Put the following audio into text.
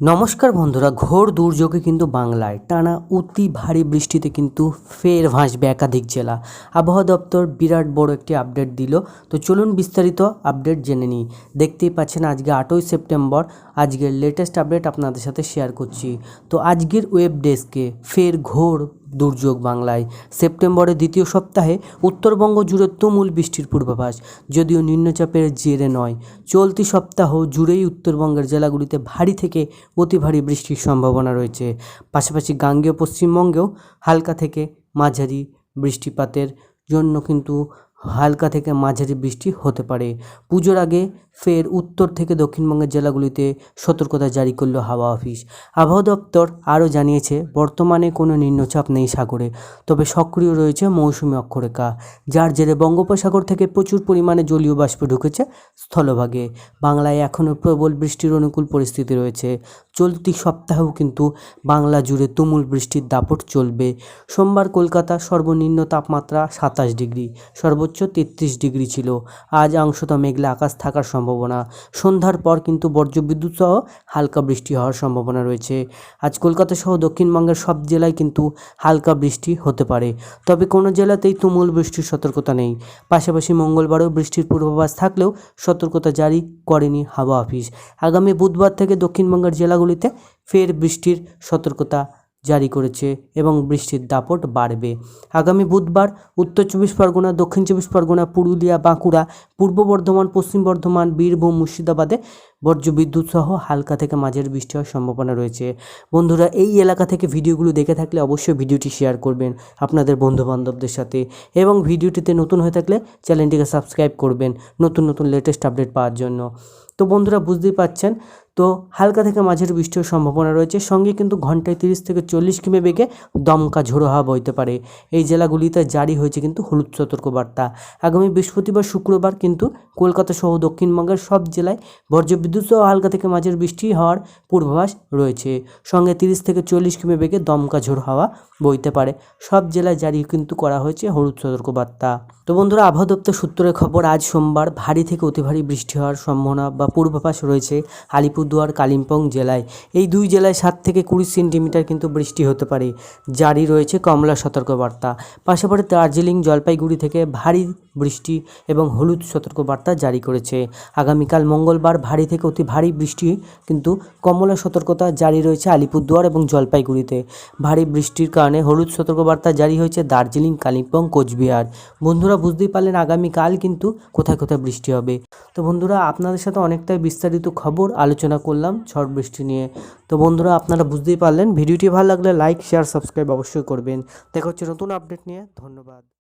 নমস্কার বন্ধুরা, ঘোর দুর্যোগে কিন্তু বাংলায় টানা অতি ভারী বৃষ্টিতে কিন্তু ফের ভাসবে একাধিক জেলা। আবহাওয়া দপ্তর বিরাট বড় একটি আপডেট দিল। তো চলুন বিস্তারিত আপডেট জেনে নিই। দেখতেই পাচ্ছেন আজকে আটই সেপ্টেম্বর, আজকের লেটেস্ট আপডেট আপনাদের সাথে শেয়ার করছি। তো আজকের ওয়েব ডেস্কে ফের ঘোর দুর্যোগ বাংলায়। সেপ্টেম্বরের দ্বিতীয় সপ্তাহে উত্তরবঙ্গ জুড়ে তুমুল বৃষ্টির পূর্বাভাস, যদিও নিম্নচাপের জেরে নয়। চলতি সপ্তাহ জুড়েই উত্তরবঙ্গের জেলাগুলিতে ভারী থেকে অতি ভারী বৃষ্টির সম্ভাবনা রয়েছে। পাশাপাশি গাঙ্গেয় পশ্চিমবঙ্গেও হালকা থেকে মাঝারি বৃষ্টিপাতের জন্য কিন্তু হালকা থেকে মাঝারি বৃষ্টি হতে পারে। পুজোর আগে ফের উত্তর থেকে দক্ষিণবঙ্গের জেলাগুলিতে সতর্কতা জারি করল হাওয়া অফিস। আবহাওয়া দপ্তর আরও জানিয়েছে, বর্তমানে কোনো নিম্নচাপ নেই সাগরে, তবে সক্রিয় রয়েছে মৌসুমি অক্ষরেখা, যার জেরে বঙ্গোপসাগর থেকে প্রচুর পরিমাণে জলীয় বাষ্প ঢুকেছে স্থলভাগে। বাংলায় এখনও প্রবল বৃষ্টির অনুকূল পরিস্থিতি রয়েছে। চলতি সপ্তাহেও কিন্তু বাংলা জুড়ে তুমুল বৃষ্টির দাপট চলবে। সোমবার কলকাতা সর্বনিম্ন তাপমাত্রা সাতাশ ডিগ্রি, সর্বোচ্চ তেত্রিশ ডিগ্রি ছিল। আজ অংশত মেঘলা আকাশ থাকার সম্ভাবনা। সন্ধ্যার পর কিন্তু বজ্রবিদ্যুৎ সহ হালকা বৃষ্টি হওয়ার সম্ভাবনা রয়েছে। আজ কলকাতা সহ দক্ষিণবঙ্গের সব জেলায় কিন্তু হালকা বৃষ্টি হতে পারে। তবে কোনো জেলাতেই তুমুল বৃষ্টির সতর্কতা নেই। পাশাপাশি মঙ্গলবারও বৃষ্টির পূর্বাভাস থাকলেও সতর্কতা জারি করেনি হাওয়া অফিস। আগামী বুধবার থেকে দক্ষিণবঙ্গের জেলাগুলিতে ফের বৃষ্টির সতর্কতা জারি করেছে এবং বৃষ্টির দাপট বাড়বে। আগামী বুধবার উত্তর চব্বিশ পরগনা, দক্ষিণ চব্বিশ পরগনা, পুরুলিয়া, বাঁকুড়া, পূর্ব বর্ধমান, পশ্চিম বর্ধমান, বীরভূম, মুর্শিদাবাদে বজ্রবিদ্যুৎ সহ হালকা থেকে মাঝের বৃষ্টি হওয়ার সম্ভাবনা রয়েছে। বন্ধুরা, এই এলাকা থেকে ভিডিওগুলো দেখে থাকলে অবশ্যই ভিডিওটি শেয়ার করবেন আপনাদের বন্ধুবান্ধবদের সাথে এবং ভিডিওটিতে নতুন হয়ে থাকলে চ্যানেলটিকে সাবস্ক্রাইব করবেন নতুন নতুন লেটেস্ট আপডেট পাওয়ার জন্য। তো বন্ধুরা, বুঝতেই পাচ্ছেন তো হালকা থেকে মাঝের বৃষ্টির সম্ভাবনা রয়েছে। সঙ্গে কিন্তু ঘন্টায় তিরিশ থেকে চল্লিশ কিমি বেগে দমকা ঝোড়ো হাওয়া বইতে পারে। এই জেলাগুলিতে জারি হয়েছে কিন্তু হলুদ সতর্কবার্তা। আগামী বৃহস্পতিবার, শুক্রবার কিন্তু কলকাতা সহ দক্ষিণবঙ্গের সব জেলায় বজ্রবিদ্যুৎ সহ হালকা থেকে মাঝের বৃষ্টি হওয়ার পূর্বাভাস রয়েছে। সঙ্গে তিরিশ থেকে চল্লিশ কিমি বেগে দমকা ঝোড়ো হাওয়া বইতে পারে। সব জেলায় জারি কিন্তু করা হয়েছে হলুদ সতর্কবার্তা। তো বন্ধুরা, আবহাওয়া দপ্তর সূত্রের খবর, আজ সোমবার ভারী থেকে অতি ভারী বৃষ্টি হওয়ার সম্ভাবনা বা পূর্বাভাস রয়েছে। আলিপুরদুয়ার কালিম্পং জেলায়। এই দুই জেলায় সাত থেকে কুড়ি সেন্টিমিটার কিন্তু বৃষ্টি হতে পারে। জারি রয়েছে কমলা সতর্কবার্তা। পাশাপাশি দার্জিলিং জলপাইগুড়ি থেকে ভারী বৃষ্টি এবং হলুদ সতর্কবার্তা জারি করেছে। আগামীকাল মঙ্গলবার ভারী থেকে অতি ভারী বৃষ্টি কিন্তু কমলা সতর্কতা জারি রয়েছে আলিপুরদুয়ার এবং জলপাইগুড়িতে। ভারী বৃষ্টির কারণে হলুদ সতর্কবার্তা জারি হয়েছে দার্জিলিং, কালিম্পং, কোচবিহার। বন্ধুরা বুঝতেই পারলেন আগামীকাল কিন্তু কোথায় কোথায় বৃষ্টি হবে। তো বন্ধুরা, আপনাদের সাথে অনেকটাই বিস্তারিত খবর আলোচনা করলাম, ঝড় বৃষ্টি নিয়ে। তো বন্ধুরা, আপনারা বুঝতেই পারলেন, ভিডিওটি ভালো লাগলে লাইক শেয়ার সাবস্ক্রাইব অবশ্যই করবেন। দেখা হচ্ছে নতুন আপডেট নিয়ে। ধন্যবাদ।